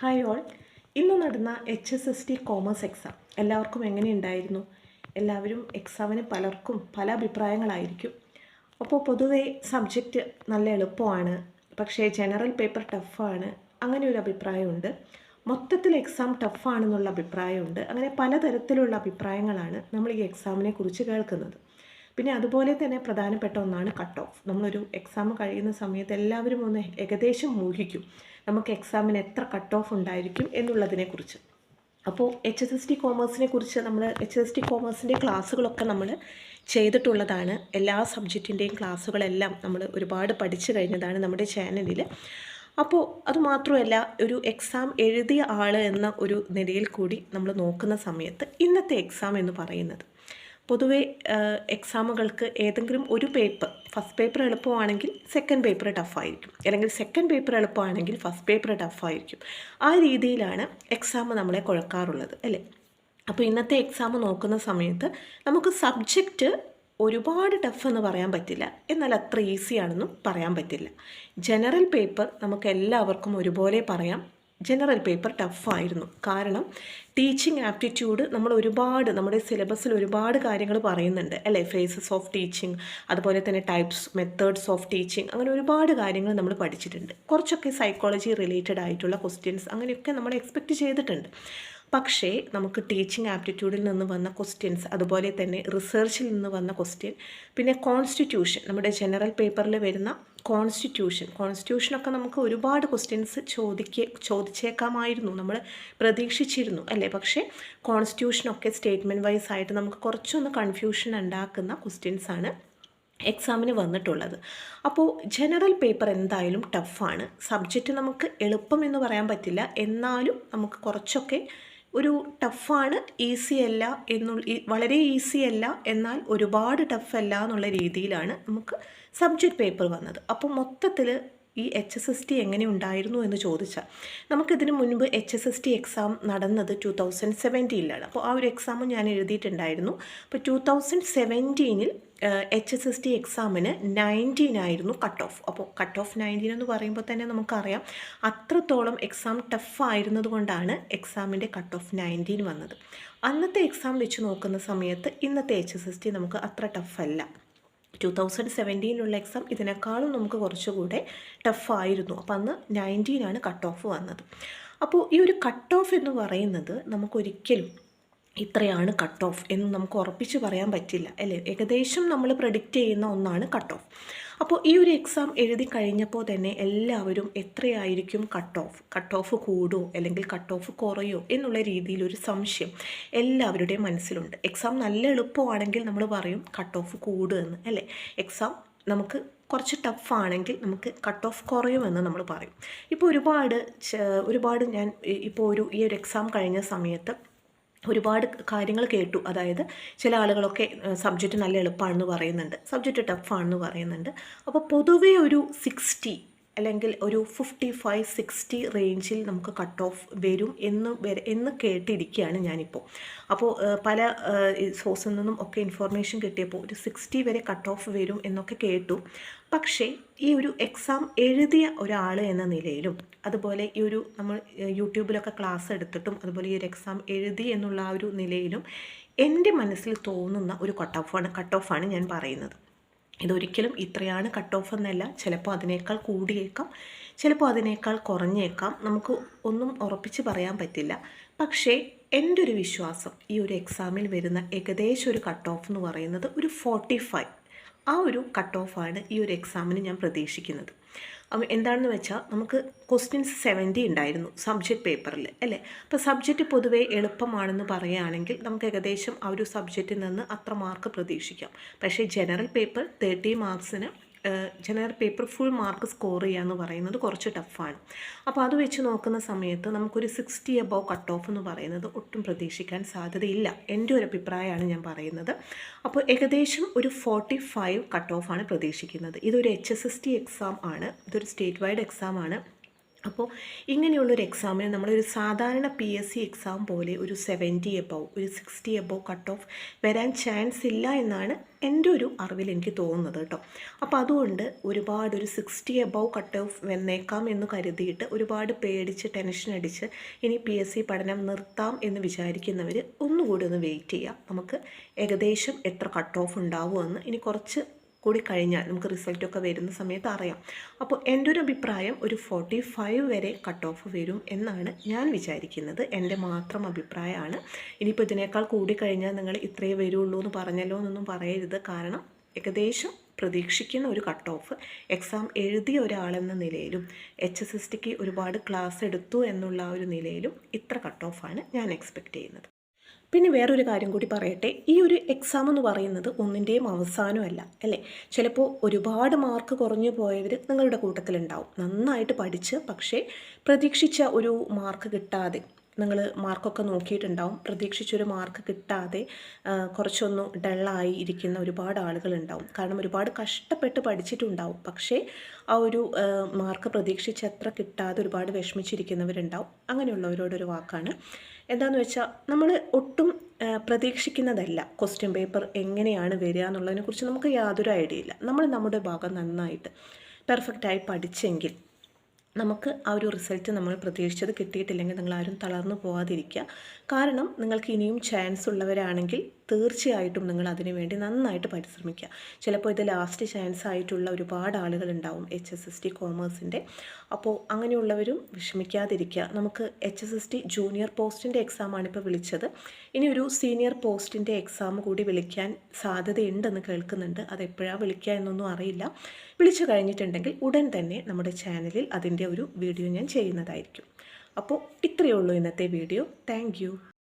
Hi all ഇന്ന് നടന്ന H S S T commerce exam എല്ലാവർക്കും എങ്ങനെയുണ്ടായിരുന്നു? എല്ലാവരും എക്സാമിന് പലർക്കും പല അഭിപ്രായങ്ങളായിരിക്കും. അപ്പോൾ പൊതുവേ സബ്ജക്റ്റ് നല്ല എളുപ്പമാണ്. പക്ഷേ ജനറൽ പേപ്പർ ടഫാണ് അങ്ങനെ ഒരു അഭിപ്രായമുണ്ട്. മൊത്തത്തിൽ എക്സാം ടഫാണെന്നുള്ള അഭിപ്രായമുണ്ട്. അങ്ങനെ പലതരത്തിലുള്ള അഭിപ്രായങ്ങളാണ് നമ്മൾ ഈ എക്സാമിനെ കുറിച്ച് കേൾക്കുന്നത്. പിന്നെ അതുപോലെ തന്നെ പ്രധാനപ്പെട്ട ഒന്നാണ് കട്ട് ഓഫ് നമ്മളൊരു എക്സാം കഴിയുന്ന സമയത്ത് എല്ലാവരും ഒന്ന് ഏകദേശം ഊഹിക്കും നമുക്ക് എക്സാമിന് എത്ര കട്ട് ഓഫ് ഉണ്ടായിരിക്കും എന്നുള്ളതിനെക്കുറിച്ച് അപ്പോൾ എച്ച് എസ് എസ് ടി കോമേഴ്സിനെ കുറിച്ച് നമ്മൾ എച്ച് എസ് ടി കോമേഴ്സിന്റെ ക്ലാസ്സുകളൊക്കെ നമ്മൾ ചെയ്തിട്ടുള്ളതാണ്. എല്ലാ സബ്ജക്റ്റിന്റെയും ക്ലാസ്സുകളെല്ലാം നമ്മൾ ഒരുപാട് പഠിച്ചു കഴിഞ്ഞതാണ് നമ്മുടെ ചാനലിൽ അപ്പോൾ അതുമാത്രമല്ല ഒരു എക്സാം എഴുതിയ ആൾ എന്ന ഒരു നിലയിൽ കൂടി നമ്മൾ നോക്കുന്ന സമയത്ത് ഇന്നത്തെ എക്സാം എന്ന് പറയുന്നത്. പൊതുവേ എക്സാമുകൾക്ക് ഏതെങ്കിലും ഒരു പേപ്പർ ഫസ്റ്റ് പേപ്പർ എളുപ്പമാണെങ്കിൽ സെക്കൻഡ് പേപ്പർ ടഫായിരിക്കും അല്ലെങ്കിൽ സെക്കൻഡ് പേപ്പർ എളുപ്പമാണെങ്കിൽ ഫസ്റ്റ് പേപ്പർ ടഫായിരിക്കും ആ രീതിയിലാണ് എക്സാം നമ്മളെ കുഴക്കാറുള്ളത് അല്ലേ? അപ്പോൾ ഇന്നത്തെ എക്സാം നോക്കുന്ന സമയത്ത് നമുക്ക് സബ്ജക്റ്റ് ഒരുപാട് ടഫ് എന്ന് പറയാൻ പറ്റില്ല. എന്നാൽ അത്ര ഈസിയാണെന്നും പറയാൻ പറ്റില്ല. ജനറൽ പേപ്പർ നമുക്ക് എല്ലാവർക്കും ഒരുപോലെ പറയാം. ജനറൽ പേപ്പർ ടഫായിരുന്നു കാരണം ടീച്ചിങ് ആപ്റ്റിറ്റ്യൂഡ് നമ്മൾ ഒരുപാട് നമ്മുടെ സിലബസിൽ ഒരുപാട് കാര്യങ്ങൾ പറയുന്നുണ്ട്. അല്ലേ? ഫേസസ് ഓഫ് ടീച്ചിങ് അതുപോലെ തന്നെ ടൈപ്സ് മെത്തേഡ്സ് ഓഫ് ടീച്ചിങ് അങ്ങനെ ഒരുപാട് കാര്യങ്ങൾ നമ്മൾ പഠിച്ചിട്ടുണ്ട്. കുറച്ചൊക്കെ സൈക്കോളജി റിലേറ്റഡ് ആയിട്ടുള്ള ക്വസ്റ്റ്യൻസ് അങ്ങനെയൊക്കെ നമ്മൾ എക്സ്പെക്റ്റ് ചെയ്തിട്ടുണ്ട്. പക്ഷേ നമുക്ക് ടീച്ചിങ് ആപ്റ്റിറ്റ്യൂഡിൽ നിന്ന് വന്ന ക്വസ്റ്റ്യൻസ് അതുപോലെ തന്നെ റിസർച്ചിൽ നിന്ന് വന്ന ക്വസ്റ്റ്യൻ പിന്നെ കോൺസ്റ്റിറ്റ്യൂഷൻ നമ്മുടെ ജനറൽ പേപ്പറിൽ വരുന്ന കോൺസ്റ്റിറ്റ്യൂഷൻ കോൺസ്റ്റിറ്റ്യൂഷനൊക്കെ നമുക്ക് ഒരുപാട് ക്വസ്റ്റ്യൻസ് ചോദിക്ക ചോദിച്ചേക്കാമായിരുന്നു. നമ്മൾ പ്രതീക്ഷിച്ചിരുന്നു അല്ലേ? പക്ഷേ കോൺസ്റ്റിറ്റ്യൂഷനൊക്കെ സ്റ്റേറ്റ്മെന്റ് വൈസ് ആയിട്ട് നമുക്ക് കുറച്ചൊന്ന് കൺഫ്യൂഷൻ ഉണ്ടാക്കുന്ന ക്വസ്റ്റ്യൻസ് ആണ് എക്സാമിന് വന്നിട്ടുള്ളത്. അപ്പോൾ ജനറൽ പേപ്പർ എന്തായാലും ടഫാണ് സബ്ജക്റ്റ് നമുക്ക് എളുപ്പം എന്ന് പറയാൻ പറ്റില്ല. എന്നാലും നമുക്ക് കുറച്ചൊക്കെ ഒരു ടഫാണ് ഈസി അല്ല എന്നുള്ള വളരെ ഈസി അല്ല എന്നാൽ ഒരുപാട് ടഫ് അല്ല എന്നുള്ള രീതിയിലാണ് നമുക്ക് സബ്ജക്റ്റ് പേപ്പർ വന്നത്. അപ്പോൾ മൊത്തത്തിൽ ഈ എച്ച് എസ് എസ് ടി എങ്ങനെ ഉണ്ടായിരുന്നു എന്ന് ചോദിച്ചാൽ നമുക്കിതിന് മുൻപ് H S S T exam നടന്നത് ടു തൗസൻഡ് സെവന്റീനിലാണ് അപ്പോൾ ആ ഒരു എക്സാമും ഞാൻ എഴുതിയിട്ടുണ്ടായിരുന്നു. അപ്പോൾ ടു തൗസൻഡ് സെവന്റീനിൽ എച്ച് എസ് എസ് ടി എക്സാമിന് നയന്റീൻ ആയിരുന്നു കട്ട് ഓഫ് അപ്പോൾ കട്ട് ഓഫ് നയന്റീൻ എന്ന് പറയുമ്പോൾ തന്നെ നമുക്കറിയാം അത്രത്തോളം എക്സാം ടഫ് ആയിരുന്നത് കൊണ്ടാണ് എക്സാമിന്റെ കട്ട് ഓഫ് നയന്റീൻ വന്നത്. അന്നത്തെ എക്സാം വെച്ച് നോക്കുന്ന സമയത്ത് ഇന്നത്തെ എച്ച് എസ് എസ് ടി നമുക്ക് അത്ര ടഫല്ല ടു തൗസൻഡ് സെവന്റീനിലുള്ള എക്സാം ഇതിനേക്കാളും നമുക്ക് കുറച്ചുകൂടെ ടഫായിരുന്നു അപ്പോൾ അന്ന് നയന്റീനാണ് കട്ട് ഓഫ് വന്നത്. അപ്പോൾ ഈ ഒരു കട്ട് ഓഫ് എന്ന് പറയുന്നത് നമുക്കൊരിക്കലും ഇത്രയാണ് കട്ട് ഓഫ് എന്ന് നമുക്ക് ഉറപ്പിച്ച് പറയാൻ പറ്റില്ല അല്ലേ? ഏകദേശം നമ്മൾ പ്രഡിക്റ്റ് ചെയ്യുന്ന ഒന്നാണ് കട്ട് ഓഫ് അപ്പോൾ ഈ ഒരു എക്സാം എഴുതി കഴിഞ്ഞപ്പോൾ തന്നെ എല്ലാവരും എത്രയായിരിക്കും കട്ട് ഓഫ് കട്ട് ഓഫ് കൂടുമോ അല്ലെങ്കിൽ കട്ട് ഓഫ് കുറയോ? എന്നുള്ള രീതിയിലൊരു സംശയം എല്ലാവരുടെയും മനസ്സിലുണ്ട്. എക്സാം നല്ല എളുപ്പമാണെങ്കിൽ നമ്മൾ പറയും കട്ട് ഓഫ് കൂടുമെന്ന് അല്ലേ? എക്സാം നമുക്ക് കുറച്ച് ടഫാണെങ്കിൽ നമുക്ക് കട്ട് ഓഫ് കുറയുമെന്ന് നമ്മൾ പറയും. ഇപ്പോൾ ഒരുപാട് ഒരുപാട് ഞാൻ ഇപ്പോൾ ഒരു ഈ ഒരു എക്സാം കഴിഞ്ഞ സമയത്ത് ഒരുപാട് കാര്യങ്ങൾ കേട്ടു. അതായത് ചില ആളുകളൊക്കെ സബ്ജക്റ്റ് നല്ല എളുപ്പമാണെന്ന് പറയുന്നുണ്ട്. സബ്ജക്റ്റ് ടഫാണെന്ന് പറയുന്നുണ്ട്. അപ്പോൾ പൊതുവേ ഒരു സിക്സ്റ്റി അല്ലെങ്കിൽ ഒരു ഫിഫ്റ്റി ഫൈവ് സിക്സ്റ്റി റേഞ്ചിൽ നമുക്ക് കട്ട് ഓഫ് വരും എന്ന് എന്ന് കേട്ടിരിക്കുകയാണ് ഞാനിപ്പോൾ അപ്പോൾ പല സോഴ്സിൽ നിന്നും ഒക്കെ ഇൻഫോർമേഷൻ കിട്ടിയപ്പോൾ ഒരു സിക്സ്റ്റി വരെ കട്ട് ഓഫ് വരും എന്നൊക്കെ കേട്ടു. പക്ഷേ ഈ ഒരു എക്സാം എഴുതിയ ഒരാൾ എന്ന നിലയിലും അതുപോലെ ഈ ഒരു നമ്മൾ യൂട്യൂബിലൊക്കെ ക്ലാസ് എടുത്തിട്ടും അതുപോലെ ഈ ഒരു എക്സാം എഴുതി എന്നുള്ള ആ ഒരു നിലയിലും എന്റെ മനസ്സിൽ തോന്നുന്ന ഒരു കട്ട് ഓഫാണ് കട്ട് ഓഫാണ് ഞാൻ പറയുന്നത്. ഇതൊരിക്കലും ഇത്രയാണ് കട്ട് ഓഫ് എന്നല്ല. ചിലപ്പോൾ അതിനേക്കാൾ കൂടിയേക്കാം ചിലപ്പോൾ അതിനേക്കാൾ കുറഞ്ഞേക്കാം. നമുക്ക് ഒന്നും ഉറപ്പിച്ച് പറയാൻ പറ്റില്ല. പക്ഷേ എന്റെ ഒരു വിശ്വാസം ഈ ഒരു എക്സാമിൽ വരുന്ന ഏകദേശം ഒരു കട്ട് ഓഫ് എന്ന് പറയുന്നത് ഒരു ഫോർട്ടി ഫൈവ് ആ ഒരു കട്ട് ഓഫാണ് ഈ ഒരു എക്സാമിന് ഞാൻ പ്രതീക്ഷിക്കുന്നത്. എന്താണെന്ന് വെച്ചാൽ നമുക്ക് ക്വസ്റ്റ്യൻസ് സെവന്റി ഉണ്ടായിരുന്നു സബ്ജക്റ്റ് പേപ്പറിൽ അല്ലേ? അപ്പോൾ സബ്ജക്റ്റ് പൊതുവേ എളുപ്പമാണെന്ന് പറയുകയാണെങ്കിൽ നമുക്ക് ഏകദേശം ആ ഒരു സബ്ജക്റ്റിൽ നിന്ന് അത്ര മാർക്ക് പ്രതീക്ഷിക്കാം. പക്ഷേ general paper thirty മാർക്സിന് general paper full mark score ചെയ്യുക എന്ന് പറയുന്നത് കുറച്ച് ടഫാണ് അപ്പോൾ അത് വെച്ച് നോക്കുന്ന സമയത്ത് നമുക്കൊരു സിക്സ്റ്റി എബോവ് കട്ട് ഓഫ് എന്ന് പറയുന്നത് ഒട്ടും പ്രതീക്ഷിക്കാൻ സാധ്യതയില്ല. എന്റെ ഒരു അഭിപ്രായമാണ് ഞാൻ പറയുന്നത്. അപ്പോൾ ഏകദേശം ഒരു ഫോർട്ടി ഫൈവ് കട്ട് ഓഫാണ് പ്രതീക്ഷിക്കുന്നത്. ഇതൊരു H S S T exam ആണ്. ഇതൊരു സ്റ്റേറ്റ് വൈഡ് എക്സാം ആണ്. അപ്പോൾ ഇങ്ങനെയുള്ളൊരു എക്സാമിന് നമ്മളൊരു സാധാരണ പി എസ് സി എക്സാം പോലെ ഒരു സെവന്റി എബവ് ഒരു സിക്സ്റ്റി എബവ് കട്ട് ഓഫ് വരാൻ ചാൻസ് ഇല്ല എന്നാണ് എന്റെ ഒരു അറിവിൽ എനിക്ക് തോന്നുന്നത് കേട്ടോ അപ്പോൾ അതുകൊണ്ട് ഒരുപാട് ഒരു സിക്സ്റ്റി എബവ് കട്ട് ഓഫ് വന്നേക്കാം എന്ന് കരുതിയിട്ട് ഒരുപാട് പേടിച്ച് ടെൻഷൻ അടിച്ച് ഇനി പി എസ് സി പഠനം നിർത്താം എന്ന് വിചാരിക്കുന്നവർ ഒന്നുകൂടി ഒന്ന് വെയിറ്റ് ചെയ്യുക നമുക്ക് ഏകദേശം എത്ര കട്ട് ഓഫ് ഉണ്ടാവുമെന്ന് ഇനി കുറച്ച് കൂടി കഴിഞ്ഞാൽ നമുക്ക് റിസൾട്ടൊക്കെ വരുന്ന സമയത്ത് അറിയാം. അപ്പോൾ എന്റെ ഒരു അഭിപ്രായം ഒരു ഫോർട്ടി ഫൈവ് വരെ കട്ട് ഓഫ് വരും എന്നാണ് ഞാൻ വിചാരിക്കുന്നത്. എന്റെ മാത്രം അഭിപ്രായമാണ്. ഇനിയിപ്പോൾ ഇതിനേക്കാൾ കൂടി കഴിഞ്ഞാൽ നിങ്ങൾ ഇത്രയേ വരുള്ളൂ എന്ന് പറഞ്ഞല്ലോ എന്നൊന്നും പറയരുത്. കാരണം ഏകദേശം പ്രതീക്ഷിക്കുന്ന ഒരു കട്ട് ഓഫ് എക്സാം എഴുതിയ ഒരാളെന്ന നിലയിലും എച്ച് എസ് എസ് ടിക്ക് ഒരുപാട് ക്ലാസ് എടുത്തു എന്നുള്ള ആ ഒരു നിലയിലും ഇത്ര കട്ട് ഓഫാണ് ഞാൻ എക്സ്പെക്റ്റ് ചെയ്യുന്നത്. പിന്നെ വേറൊരു കാര്യം കൂടി പറയട്ടെ. ഈ ഒരു എക്സാം എന്ന് പറയുന്നത് ഒന്നിന്റെയും അവസാനമല്ല അല്ലേ? ചിലപ്പോൾ ഒരുപാട് മാർക്ക് കുറഞ്ഞു പോയവർ നിങ്ങളുടെ കൂട്ടത്തിലുണ്ടാവും. നന്നായിട്ട് പഠിച്ച് പക്ഷേ പ്രതീക്ഷിച്ച ഒരു മാർക്ക് കിട്ടാതെ. നിങ്ങൾ മാർക്കൊക്കെ നോക്കിയിട്ടുണ്ടാവും. പ്രതീക്ഷിച്ചൊരു മാർക്ക് കിട്ടാതെ കുറച്ചൊന്ന് ഡള്ളായി ഇരിക്കുന്ന ഒരുപാട് ആളുകളുണ്ടാവും. കാരണം ഒരുപാട് കഷ്ടപ്പെട്ട് പഠിച്ചിട്ടുണ്ടാവും. പക്ഷേ ആ ഒരു മാർക്ക് പ്രതീക്ഷിച്ച് അത്ര കിട്ടാതെ ഒരുപാട് വിഷമിച്ചിരിക്കുന്നവരുണ്ടാവും. അങ്ങനെയുള്ളവരോടൊരു വാക്കാണ്. എന്താണെന്ന് വെച്ചാൽ നമ്മൾ ഒട്ടും പ്രതീക്ഷിക്കുന്നതല്ല. ക്വസ്റ്റ്യൻ പേപ്പർ എങ്ങനെയാണ് വരിക എന്നുള്ളതിനെക്കുറിച്ച് നമുക്ക് യാതൊരു ഐഡിയ ഇല്ല. നമ്മൾ നമ്മുടെ ഭാഗം നന്നായിട്ട് പെർഫെക്റ്റായി പഠിച്ചെങ്കിൽ നമുക്ക് ആ ഒരു റിസൾട്ട് നമ്മൾ പ്രതീക്ഷിച്ചത് കിട്ടിയിട്ടില്ലെങ്കിൽ നിങ്ങൾ ആരും തളർന്നു പോകാതിരിക്കുക കാരണം നിങ്ങൾക്ക് ഇനിയും ചാൻസ് ഉള്ളവരാണെങ്കിൽ തീർച്ചയായിട്ടും നിങ്ങൾ അതിനു വേണ്ടി നന്നായിട്ട് പരിശ്രമിക്കുക. ചിലപ്പോൾ ഇത് ലാസ്റ്റ് ചാൻസ് ആയിട്ടുള്ള ഒരുപാട് ആളുകൾ ഉണ്ടാവും എച്ച് എസ് എസ് ടി കോമേഴ്സിന്റെ അപ്പോൾ അങ്ങനെയുള്ളവരും വിഷമിക്കാതിരിക്കുക. നമുക്ക് H S S T junior പോസ്റ്റിന്റെ എക്സാമാണ് ഇപ്പോൾ വിളിച്ചത്. ഇനി ഒരു സീനിയർ പോസ്റ്റിന്റെ എക്സാം കൂടി വിളിക്കാൻ സാധ്യതയുണ്ടെന്ന് കേൾക്കുന്നുണ്ട്. അത് എപ്പോഴാണ് വിളിക്കുക എന്നൊന്നും അറിയില്ല. വിളിച്ചു കഴിഞ്ഞിട്ടുണ്ടെങ്കിൽ ഉടൻ തന്നെ നമ്മുടെ ചാനലിൽ ഒരു വീഡിയോ ഞാൻ ചെയ്യുന്നതായിരിക്കും. അപ്പോൾ ഇത്രയേ ഉള്ളൂ ഇന്നത്തെ വീഡിയോ. താങ്ക്